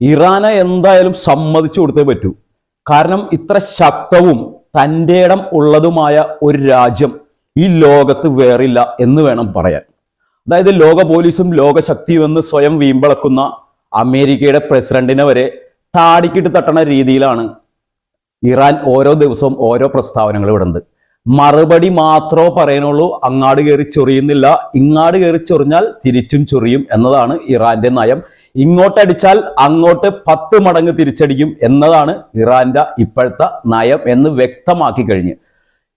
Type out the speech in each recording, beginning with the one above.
ഇറാനെ എന്തായാലും സമ്മതിച്ചു കൊടുത്തേ പറ്റൂ. കാരണം ഇത്ര ശക്തവും തന്റെ ഇടം ഉള്ളതുമായ ഒരു രാജ്യം ഈ ലോകത്ത് വേറില്ല എന്ന് വേണം പറയാൻ. അതായത് ലോക പോലീസും ലോകശക്തിയും എന്ന് സ്വയം വീമ്പിളക്കുന്ന അമേരിക്കയുടെ പ്രസിഡന്റിനെ വരെ താടിക്കിട്ട് തട്ടണ രീതിയിലാണ് ഇറാൻ ഓരോ ദിവസവും ഓരോ പ്രസ്താവനകൾ വിടുന്നത് മറുപടി മാത്രമേ പറയാനുള്ളൂ അങ്ങാട് കയറി ചൊറിയുന്നില്ല. ഇങ്ങാട് കയറി ചൊറിഞ്ഞാൽ തിരിച്ചും ചൊറിയും എന്നതാണ് ഇറാന്റെ നയം. ഇങ്ങോട്ടടിച്ചാൽ അങ്ങോട്ട് പത്ത് മടങ്ങ് തിരിച്ചടിക്കും എന്നതാണ് ഇറാന്റെ ഇപ്പോഴത്തെ നയം എന്ന് വ്യക്തമാക്കി കഴിഞ്ഞ്.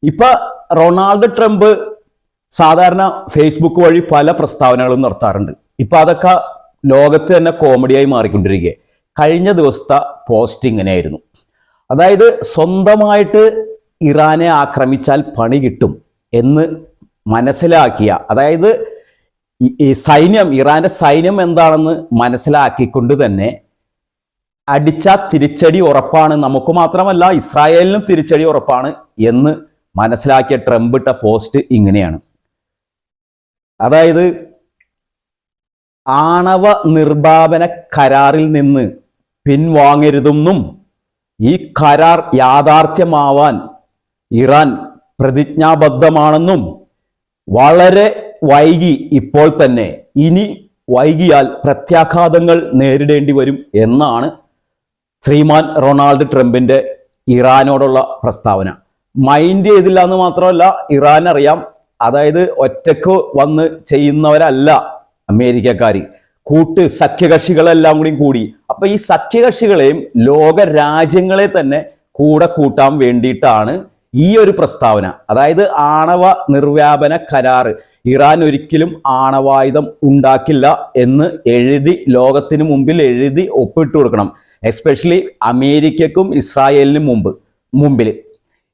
ഇപ്പൊ റൊണാൾഡ് ട്രംപ് സാധാരണ ഫേസ്ബുക്ക് വഴി പല പ്രസ്താവനകളും നടത്താറുണ്ട്. ഇപ്പൊ അതൊക്കെ ലോകത്ത് തന്നെ കോമഡിയായി മാറിക്കൊണ്ടിരിക്കുക കഴിഞ്ഞ ദിവസത്തെ പോസ്റ്റ് ഇങ്ങനെയായിരുന്നു. അതായത് സ്വന്തമായിട്ട് ഇറാനെ ആക്രമിച്ചാൽ പണി കിട്ടും എന്ന് മനസ്സിലാക്കിയ അതായത് ഈ- സൈന്യം ഇറാന്റെ സൈന്യം എന്താണെന്ന് മനസ്സിലാക്കിക്കൊണ്ട് തന്നെ അടിച്ച തിരിച്ചടി ഉറപ്പാണ്. നമുക്ക് മാത്രമല്ല ഇസ്രായേലിനും തിരിച്ചടി ഉറപ്പാണ് എന്ന് മനസ്സിലാക്കിയ ട്രംപ് ഇട്ട പോസ്റ്റ് ഇങ്ങനെയാണ്. അതായത് ആണവ നിർഭാപന കരാറിൽ നിന്ന് പിൻവാങ്ങരുതെന്നും ഈ കരാർ യാഥാർത്ഥ്യമാവാൻ ഇറാൻ പ്രതിജ്ഞാബദ്ധമാണെന്നും വളരെ വൈകി ഇപ്പോൾ തന്നെ ഇനി വൈകിയാൽ പ്രത്യാഘാതങ്ങൾ നേരിടേണ്ടി വരും എന്നാണ് ശ്രീമാൻ റൊണാൾഡ് ട്രംപിന്റെ ഇറാനോടുള്ള പ്രസ്താവന. മൈൻഡ് ചെയ്തില്ല എന്ന് മാത്രമല്ല ഇറാൻ അറിയാം അതായത് ഒറ്റയ്ക്ക് വന്ന് ചെയ്യുന്നവരല്ല അമേരിക്കക്കാർ കൂട്ട് സഖ്യകക്ഷികളെല്ലാം കൂടി കൂടി. അപ്പൊ ഈ സഖ്യകക്ഷികളെയും ലോക രാജ്യങ്ങളെ തന്നെ കൂടെ കൂട്ടാൻ വേണ്ടിയിട്ടാണ് ഈ ഒരു പ്രസ്താവന. അതായത് ആണവ നിർവ്യാപന കരാറ്. ഇറാൻ ഒരിക്കലും ആണവായുധം ഉണ്ടാക്കില്ല എന്ന് എഴുതി ലോകത്തിന് മുമ്പിൽ എഴുതി ഒപ്പിട്ട് കൊടുക്കണം. എസ്പെഷ്യലി അമേരിക്കക്കും ഇസ്രായേലിനും മുമ്പ് മുമ്പിൽ.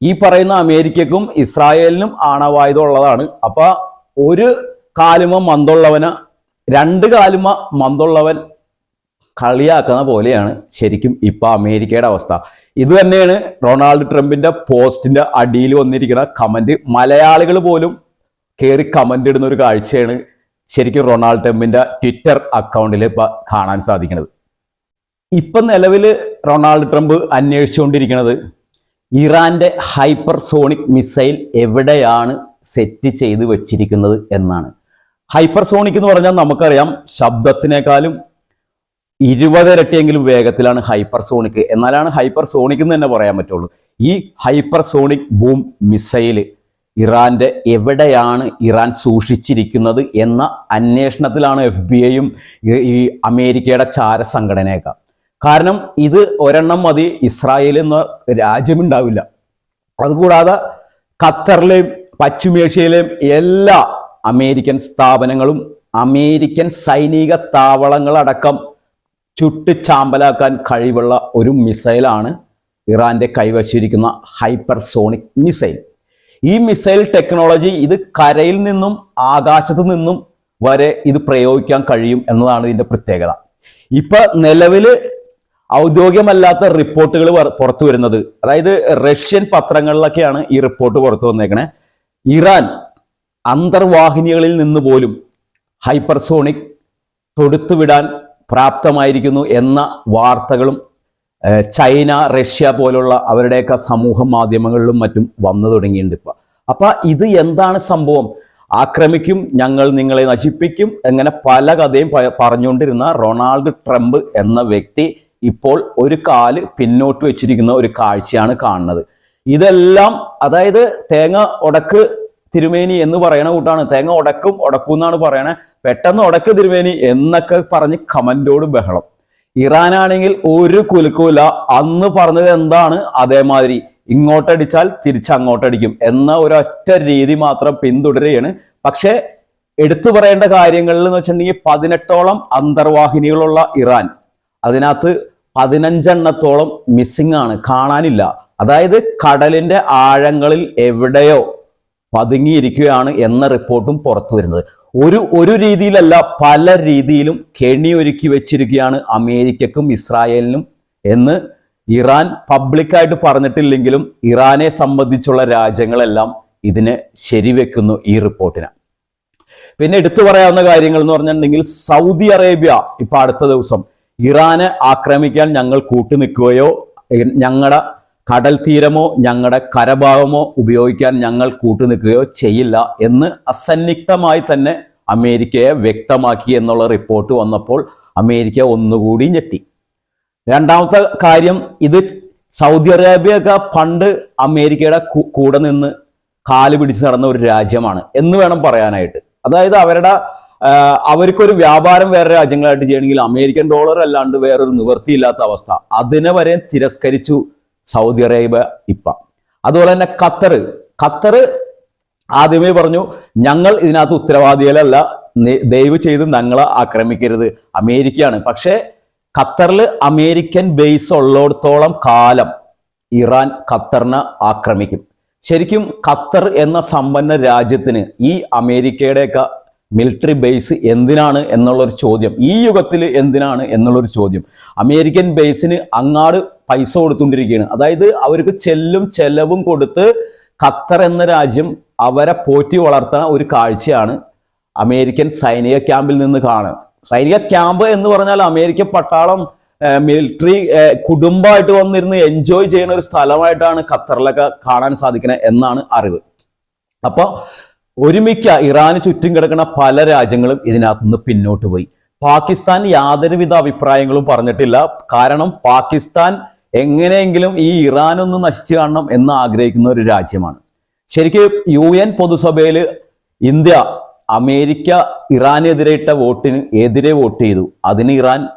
ഈ പറയുന്ന അമേരിക്കക്കും ഇസ്രായേലിനും ആണവായുധം ഉള്ളതാണ്. അപ്പൊ ഒരു കാലുമ മന്തുള്ളവന് രണ്ട് കാലുമ മന്തുള്ളവൻ കളിയാക്കുന്ന പോലെയാണ് ശരിക്കും ഇപ്പൊ അമേരിക്കയുടെ അവസ്ഥ. ഇത് തന്നെയാണ് റൊണാൾഡ് ട്രംപിന്റെ പോസ്റ്റിന്റെ അടിയിൽ വന്നിരിക്കുന്ന കമന്റ്. മലയാളികൾ പോലും കയറി കമന്റ് ഇടുന്ന ഒരു കാഴ്ചയാണ് ശരിക്കും റൊണാൾഡ് ടെമ്പിന്റെ ട്വിറ്റർ അക്കൗണ്ടിൽ ഇപ്പോൾ കാണാൻ സാധിക്കുന്നത്. ഇപ്പം നിലവിൽ റൊണാൾഡ് ട്രംപ് അന്വേഷിച്ചുകൊണ്ടിരിക്കുന്നത് ഇറാന്റെ ഹൈപ്പർ സോണിക് മിസൈൽ എവിടെയാണ് സെറ്റ് ചെയ്ത് വച്ചിരിക്കുന്നത് എന്നാണ്. ഹൈപ്പർ സോണിക് എന്ന് പറഞ്ഞാൽ നമുക്കറിയാം ശബ്ദത്തിനേക്കാളും ഇരുപതിരട്ടിയെങ്കിലും വേഗത്തിലാണ് ഹൈപ്പർ സോണിക് എന്നാലാണ് ഹൈപ്പർ സോണിക് എന്ന് തന്നെ പറയാൻ പറ്റുള്ളൂ. ഈ ഹൈപ്പർ സോണിക് ബൂം മിസൈൽ ഇറാന്റെ എവിടെയാണ് ഇറാൻ സൂക്ഷിച്ചിരിക്കുന്നത് എന്ന അന്വേഷണത്തിലാണ് എഫ് ബി ഐയും ഈ അമേരിക്കയുടെ ചാര സംഘടനയൊക്കെ കാരണം ഇത് ഒരെണ്ണം മതി ഇസ്രായേൽ എന്ന രാജ്യമുണ്ടാവില്ല. അതുകൂടാതെ ഖത്തറിലെയും പശ്ചിമേഷ്യയിലെയും എല്ലാ അമേരിക്കൻ സ്ഥാപനങ്ങളും അമേരിക്കൻ സൈനിക താവളങ്ങളടക്കം ചുട്ട് ചാമ്പലാക്കാൻ കഴിവുള്ള ഒരു മിസൈലാണ് ഇറാന്റെ കൈവശിരിക്കുന്ന ഹൈപ്പർസോണിക് മിസൈൽ. ഈ മിസൈൽ ടെക്നോളജി ഇത് കരയിൽ നിന്നും ആകാശത്തു നിന്നും വരെ ഇത് പ്രയോഗിക്കാൻ കഴിയും എന്നതാണ് ഇതിന്റെ പ്രത്യേകത. ഇപ്പൊ നിലവിൽ ഔദ്യോഗികമല്ലാത്ത റിപ്പോർട്ടുകൾ പുറത്തു വരുന്നത്. അതായത് റഷ്യൻ പത്രങ്ങളിലൊക്കെയാണ് ഈ റിപ്പോർട്ട് പുറത്തു വന്നേക്കണേ. ഇറാൻ അന്തർവാഹിനികളിൽ നിന്ന് പോലും ഹൈപ്പർസോണിക് തൊടുത്തുവിടാൻ പ്രാപ്തമായിരിക്കുന്നു എന്ന വാർത്തകളും ചൈന റഷ്യ പോലുള്ള അവരുടെയൊക്കെ സമൂഹ മാധ്യമങ്ങളിലും മറ്റും വന്നു തുടങ്ങിയിട്ടുണ്ട് ഇപ്പൊ. അപ്പൊ ഇത് എന്താണ് സംഭവം? ആക്രമിക്കും ഞങ്ങൾ നിങ്ങളെ നശിപ്പിക്കും അങ്ങനെ പല കഥയും പറഞ്ഞുകൊണ്ടിരുന്ന റൊണാൾഡ് ട്രംപ് എന്ന വ്യക്തി ഇപ്പോൾ ഒരു കാൽ പിന്നോട്ട് വെച്ചിരിക്കുന്ന ഒരു കാഴ്ചയാണ് കാണുന്നത്. ഇതെല്ലാം അതായത് തേങ്ങ ഉടക്ക് തിരുമേനി എന്ന് പറയണ കൂട്ടാണ്. തേങ്ങ ഉടക്കും ഉടക്കും എന്നാണ് പറയണേ. പെട്ടെന്ന് ഉടക്ക് തിരുമേനി എന്നൊക്കെ പറഞ്ഞ് കമന്റോട് ബഹളം. ഇറാനാണെങ്കിൽ ഒരു കുലുക്കൂല അന്ന് പറഞ്ഞത് എന്താണ്? അതേമാതിരി ഇങ്ങോട്ടടിച്ചാൽ തിരിച്ചങ്ങോട്ടടിക്കും എന്ന ഒരൊറ്റ രീതി മാത്രം പിന്തുടരുകയാണ്. പക്ഷേ എടുത്തു പറയേണ്ട കാര്യങ്ങളിൽ എന്ന് വെച്ചിട്ടുണ്ടെങ്കിൽ പതിനെട്ടോളം അന്തർവാഹിനികളുള്ള ഇറാൻ. അതിനകത്ത് പതിനഞ്ചെണ്ണത്തോളം മിസ്സിംഗ് ആണ്. കാണാനില്ല. അതായത് കടലിന്റെ ആഴങ്ങളിൽ എവിടെയോ പതുങ്ങിയിരിക്കുകയാണ് എന്ന റിപ്പോർട്ടും പുറത്തു വരുന്നത്. ഒരു ഒരു രീതിയിലല്ല പല രീതിയിലും കെണിയൊരുക്കി വെച്ചിരിക്കുകയാണ് അമേരിക്കക്കും ഇസ്രായേലിനും എന്ന് ഇറാൻ പബ്ലിക്കായിട്ട് പറഞ്ഞിട്ടില്ലെങ്കിലും ഇറാനെ സംബന്ധിച്ചുള്ള രാജ്യങ്ങളെല്ലാം ഇതിനെ ശരിവെക്കുന്നു ഈ റിപ്പോർട്ടിന്. പിന്നെ എടുത്തു പറയാവുന്ന കാര്യങ്ങൾ എന്ന് പറഞ്ഞിട്ടുണ്ടെങ്കിൽ സൗദി അറേബ്യ ഇപ്പൊ അടുത്ത ദിവസം ഇറാനെ ആക്രമിക്കാൻ ഞങ്ങൾ കൂട്ടുനിൽക്കുകയോ ഞങ്ങളുടെ കടൽ തീരമോ ഞങ്ങളുടെ കരഭാഗമോ ഉപയോഗിക്കാൻ ഞങ്ങൾ കൂട്ടുനിൽക്കുകയോ ചെയ്യില്ല എന്ന് അസന്നിഗ്ധമായി തന്നെ അമേരിക്കയെ വ്യക്തമാക്കി എന്നുള്ള റിപ്പോർട്ട് വന്നപ്പോൾ അമേരിക്ക ഒന്നുകൂടി ഞെട്ടി. രണ്ടാമത്തെ കാര്യം ഇത് സൗദി അറേബ്യയൊക്കെ പണ്ട് അമേരിക്കയുടെ കൂടെ നിന്ന് കാൽ പിടിച്ച് നടന്ന ഒരു രാജ്യമാണ് എന്ന് വേണം പറയാനായിട്ട്. അതായത് അവരുടെ അവർക്കൊരു വ്യാപാരം വേറെ രാജ്യങ്ങളായിട്ട് ചെയ്യണമെങ്കിൽ അമേരിക്കൻ ഡോളർ അല്ലാണ്ട് വേറൊരു നിവൃത്തിയില്ലാത്ത അവസ്ഥ. അതിനെ വരെ തിരസ്കരിച്ചു സൗദി അറേബ്യ ഇപ്പ. അതുപോലെ തന്നെ ഖത്തർ. ഖത്തർ ആദ്യമേ പറഞ്ഞു ഞങ്ങൾ ഇതിനകത്ത് ഉത്തരവാദികളല്ല. ദയവ് ചെയ്ത് ഞങ്ങളെ ആക്രമിക്കരുത്. അമേരിക്കയാണ്. പക്ഷേ ഖത്തറിൽ അമേരിക്കൻ ബേസ് ഉള്ളിടത്തോളം കാലം ഇറാൻ ഖത്തറിനെ ആക്രമിക്കും. ശരിക്കും ഖത്തർ എന്ന സമ്പന്ന രാജ്യത്തിന് ഈ അമേരിക്കയുടെയൊക്കെ മിലിറ്ററി ബേസ് എന്തിനാണ് എന്നുള്ളൊരു ചോദ്യം. ഈ യുഗത്തിൽ എന്തിനാണ് എന്നുള്ളൊരു ചോദ്യം. അമേരിക്കൻ ബേസിന് അങ്ങാട് പൈസ കൊടുത്തുകൊണ്ടിരിക്കുകയാണ്. അതായത് അവർക്ക് ചെല്ലും ചെലവും കൊടുത്ത് ഖത്തർ എന്ന രാജ്യം അവരെ പോറ്റി വളർത്തുന്ന ഒരു കാഴ്ചയാണ് അമേരിക്കൻ സൈനിക ക്യാമ്പിൽ നിന്ന് കാണുക. സൈനിക ക്യാമ്പ് എന്ന് പറഞ്ഞാൽ അമേരിക്ക പട്ടാളം മിലിറ്ററി കുടുംബമായിട്ട് വന്നിരുന്ന് എൻജോയ് ചെയ്യുന്ന ഒരു സ്ഥലമായിട്ടാണ് ഖത്തറിലൊക്കെ കാണാൻ സാധിക്കുന്നത് എന്നാണ് അറിവ്. അപ്പോൾ ഒരുമിക്ക ഇറാന് ചുറ്റും കിടക്കുന്ന പല രാജ്യങ്ങളും ഇതിനകത്ത് നിന്ന് പിന്നോട്ട് പോയി. പാകിസ്ഥാൻ യാതൊരുവിധ അഭിപ്രായങ്ങളും പറഞ്ഞിട്ടില്ല. കാരണം പാകിസ്ഥാൻ എങ്ങനെയെങ്കിലും ഈ ഇറാൻ ഒന്ന് നശിച്ചു കാണണം എന്ന് ആഗ്രഹിക്കുന്ന ഒരു രാജ്യമാണ്. ശരിക്കും യു എൻ പൊതുസഭയിൽ ഇന്ത്യ അമേരിക്ക ഇറാനെതിരെ ഇട്ട വോട്ടിന് എതിരെ വോട്ട് ചെയ്തു. അതിന് Iran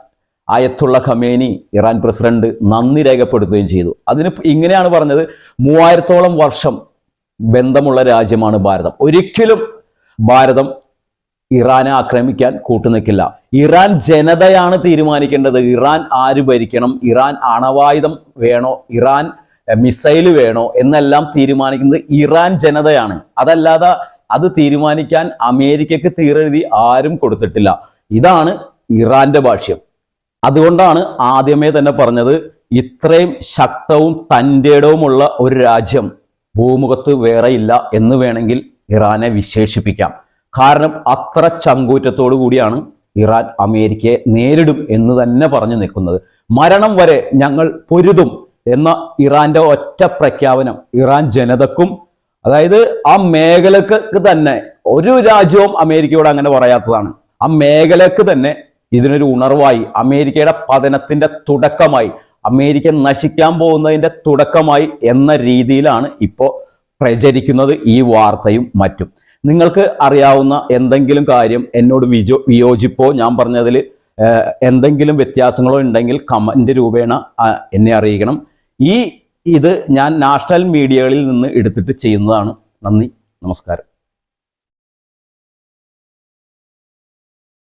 Ayatollah Khamenei Iran president നന്ദി രേഖപ്പെടുത്തുകയും ചെയ്തു. അതിന് ഇങ്ങനെയാണ് പറഞ്ഞത് മൂവായിരത്തോളം വർഷം ബന്ധമുള്ള രാജ്യമാണ് ഭാരതം. ഒരിക്കലും ഭാരതം ഇറാനെ ആക്രമിക്കാൻ കൂട്ടുനിൽക്കില്ല. ഇറാൻ ജനതയാണ് തീരുമാനിക്കേണ്ടത്. ഇറാൻ ആര് ഭരിക്കണം? ഇറാൻ അണവായുധം വേണോ? ഇറാൻ മിസൈൽ വേണോ? എന്നെല്ലാം തീരുമാനിക്കുന്നത് ഇറാൻ ജനതയാണ്. അതല്ലാതെ അത് തീരുമാനിക്കാൻ അമേരിക്കക്ക് തീരെഴുതി ആരും കൊടുത്തിട്ടില്ല. ഇതാണ് ഇറാന്റെ ഭാഷ്യം. അതുകൊണ്ടാണ് ആദ്യമേ തന്നെ പറഞ്ഞത് ഇത്രയും ശക്തവും തന്റെടവുമുള്ള ഒരു രാജ്യം ഭൂമുഖത്ത് വേറെയില്ല എന്ന് വേണമെങ്കിൽ ഇറാനെ വിശേഷിപ്പിക്കാം. കാരണം അത്ര ചങ്കൂറ്റത്തോടു കൂടിയാണ് ഇറാൻ അമേരിക്കയെ നേരിടും എന്ന് തന്നെ പറഞ്ഞു നിൽക്കുന്നത്. മരണം വരെ ഞങ്ങൾ പൊരുതും എന്ന ഇറാന്റെ ഒറ്റ പ്രഖ്യാപനം ഇറാൻ ജനതക്കും അതായത് ആ മേഖലക്ക് തന്നെ ഒരു രാജ്യവും അമേരിക്കയോട് അങ്ങനെ പറയാത്തതാണ്. ആ മേഖലക്ക് തന്നെ ഇതിനൊരു ഉണർവായി. അമേരിക്കയുടെ പതനത്തിന്റെ തുടക്കമായി അമേരിക്ക നശിക്കാൻ പോകുന്നതിന്റെ തുടക്കമായി എന്ന രീതിയിലാണ് ഇപ്പോ പ്രചരിക്കുന്നത് ഈ വാർത്തയും മറ്റും. നിങ്ങൾക്ക് അറിയാവുന്ന എന്തെങ്കിലും കാര്യം എന്നോട് വിജോ വിയോജിപ്പോ ഞാൻ പറഞ്ഞതിൽ എന്തെങ്കിലും വ്യത്യാസങ്ങളോ ഉണ്ടെങ്കിൽ കമന്റ് രൂപേണ എന്നെ അറിയിക്കണം. ഈ ഇത് ഞാൻ നാഷണൽ മീഡിയകളിൽ നിന്ന് എടുത്തിട്ട് ചെയ്യുന്നതാണ്. നന്ദി നമസ്കാരം.